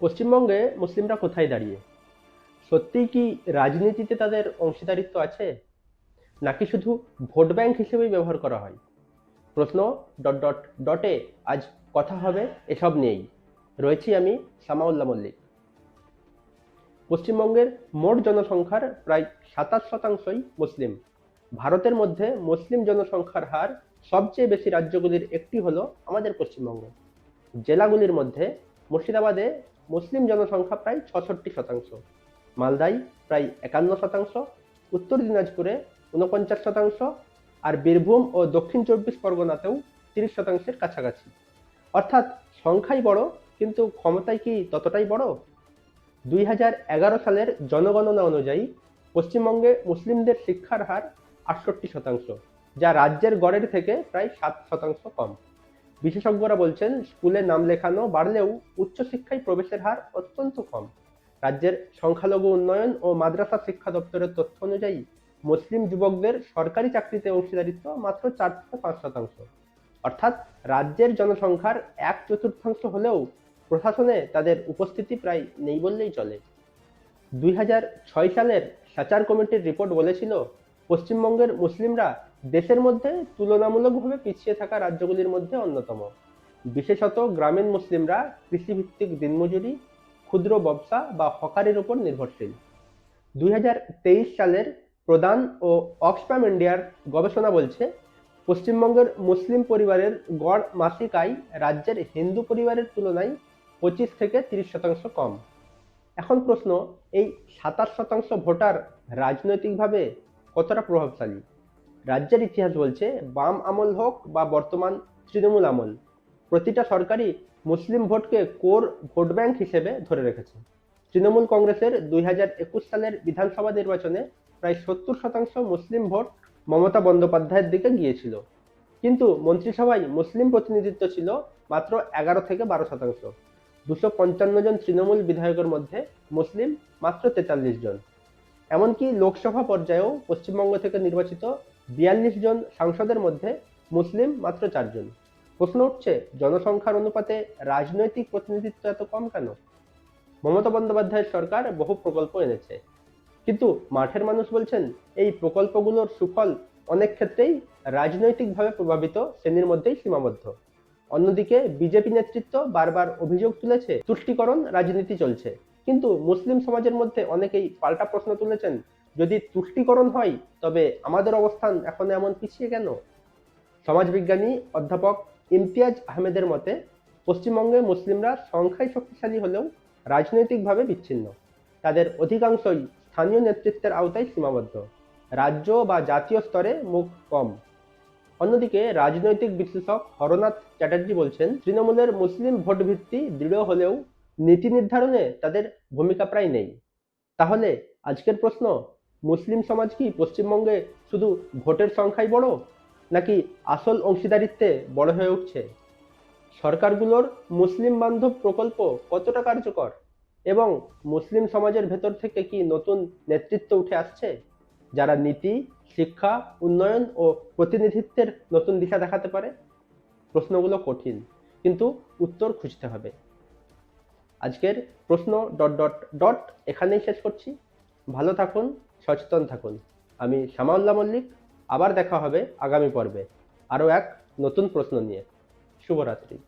পশ্চিমবঙ্গে মুসলিমরা কোথায় দাঁড়িয়ে? সত্যিই কি রাজনীতিতে তাদের অংশীদারিত্ব আছে? নাকি শুধু ভোট ব্যাংক হিসেবেই ব্যবহার করা হয়? প্রশ্ন ডট ডট ডটে আজ কথা হবে এসব নিয়েই। রয়েছি আমি সামাউল্লাহ মল্লিক। পশ্চিমবঙ্গের মোট জনসংখ্যার প্রায় সাতাশ শতাংশই মুসলিম। ভারতের মধ্যে মুসলিম জনসংখ্যার হার সবচেয়ে বেশি রাজ্যগুলির একটি হলো আমাদের পশ্চিমবঙ্গ। জেলাগুলির মধ্যে মুর্শিদাবাদে মুসলিম জনসংখ্যা প্রায় ছষট্টি শতাংশ। মালদায় প্রায় একান্ন শতাংশ, উত্তর দিনাজপুরে ঊনপঞ্চাশ শতাংশ, আর বীরভূম ও দক্ষিণ চব্বিশ পরগনাতেও তিরিশ শতাংশের কাছাকাছি। অর্থাৎ সংখ্যাই বড়, কিন্তু ক্ষমতায় কি ততটাই বড়? দুই হাজার এগারো সালের জনগণনা অনুযায়ী পশ্চিমবঙ্গে মুসলিমদের শিক্ষার হার আটষট্টি শতাংশ, যা রাজ্যের গড়ের থেকে প্রায় সাত শতাংশ কম। বিশেষজ্ঞরা বলছেন, স্কুলে নাম লেখানো বাড়লেও উচ্চশিক্ষায় প্রবেশের হার অত্যন্ত কম। রাজ্যের সংখ্যালঘু উন্নয়ন ও মাদ্রাসা শিক্ষা দপ্তরের তথ্য অনুযায়ী, মুসলিম যুবকদের সরকারি চাকরিতে অংশীদারিত্ব মাত্র চার থেকে পাঁচ শতাংশ। অর্থাৎ রাজ্যের জনসংখ্যার এক চতুর্থাংশ হলেও প্রশাসনে তাদের উপস্থিতি প্রায় নেই বললেই চলে। দুই সালের সাচার কমিটির রিপোর্ট বলেছিল, পশ্চিমবঙ্গের মুসলিমরা দেশের মধ্যে তুলনামূলকভাবে পিছিয়ে থাকা রাজ্যগুলির মধ্যে অন্যতম। বিশেষত গ্রামীণ মুসলিমরা কৃষিভিত্তিক দিনমজুরি, ক্ষুদ্র ব্যবসা বা হকারের উপর নির্ভরশীল। দুই হাজার তেইশ সালের প্রদান ও অক্সফ্যাম ইন্ডিয়ার গবেষণা বলছে, পশ্চিমবঙ্গের মুসলিম পরিবারের গড় মাসিক আয় রাজ্যের হিন্দু পরিবারের তুলনায় পঁচিশ থেকে তিরিশ শতাংশ কম। এখন প্রশ্ন, এই সাতাশ শতাংশ ভোটার রাজনৈতিকভাবে কতটা প্রভাবশালী? রাজ্যের ইতিহাস বলছে, বাম আমল হোক বা বর্তমান তৃণমূল আমল, প্রতিটা সরকারই মুসলিম ভোটকে কোর ভোট ব্যাংক হিসেবে ধরে রেখেছে। তৃণমূল কংগ্রেসের দুই হাজার একুশ সালের বিধানসভা নির্বাচনে প্রায় সত্তর শতাংশ মুসলিম ভোট মমতা বন্দ্যোপাধ্যায়ের দিকে গিয়েছিল। কিন্তু মন্ত্রিসভায় মুসলিম প্রতিনিধিত্ব ছিল মাত্র এগারো থেকে বারো শতাংশ। দুশো পঞ্চান্ন জন তৃণমূল বিধায়কের মধ্যে মুসলিম মাত্র তেতাল্লিশ জন। এমনকি লোকসভা পর্যায়েও পশ্চিমবঙ্গ থেকে নির্বাচিত বিয়াল্লিশ জন সাংসদের মধ্যে মুসলিম মাত্র চারজন। প্রশ্ন উঠছে, জনসংখ্যার অনুপাতে রাজনৈতিক প্রতিনিধিত্ব এত কম কেন? মমতা বন্দ্যোপাধ্যায়ের সরকার বহু প্রকল্প এনেছে। কিন্তু মাঠের মানুষ বলছেন, এই প্রকল্পগুলোর সুফল অনেক ক্ষেত্রেই রাজনৈতিকভাবে প্রভাবিত শ্রেণির মধ্যেই সীমাবদ্ধ। অন্যদিকে বিজেপি নেতৃত্ব বারবার অভিযোগ তুলেছে, তুষ্টিকরণ রাজনীতি চলছে। কিন্তু মুসলিম সমাজের মধ্যে অনেকেই পাল্টা প্রশ্ন তুলেছেন যদি তুষ্টিকরণ হয়, তবে আমাদের অবস্থান এখন এমন পিছিয়ে কেন? সমাজবিজ্ঞানী অধ্যাপক ইমতিয়াজ আহমেদের মতে, পশ্চিমবঙ্গে মুসলিমরা সংখ্যায় শক্তিশালী হলেও রাজনৈতিকভাবে বিচ্ছিন্ন। তাদের অধিকাংশই স্থানীয় নেতৃত্বের আওতায় সীমাবদ্ধ। রাজ্য বা জাতীয় স্তরে মুখ কম। অন্যদিকে রাজনৈতিক বিশ্লেষক হরনাথ চ্যাটার্জি বলছেন, তৃণমূলের মুসলিম ভোট ভিত্তি দৃঢ় হলেও নীতি নির্ধারণে তাদের ভূমিকা প্রায় নেই। তাহলে আজকের প্রশ্ন মুসলিম সমাজ কি পশ্চিমবঙ্গে শুধু ভোটের সংখ্যাই বড়, নাকি আসল অংশীদারিত্বে বড় হয়ে উঠছে? সরকারগুলোর মুসলিম বান্ধব প্রকল্প কতটা কার্যকর এবং মুসলিম সমাজের ভেতর থেকে কি নতুন নেতৃত্ব উঠে আসছে, যারা নীতি, শিক্ষা, উন্নয়ন ও প্রতিনিধিত্বের নতুন দিশা দেখাতে পারে? প্রশ্নগুলো কঠিন, কিন্তু উত্তর খুঁজতে হবে। আজকের প্রশ্ন ডট ডট ডট এখানেই শেষ করছি। ভালো থাকুন সচেতন থাকুন। আমি শ্যামাউল্লা মল্লিক, আবার দেখা হবে আগামী পর্বে। আরও এক নতুন প্রশ্ন নিয়ে। শুভরাত্রি।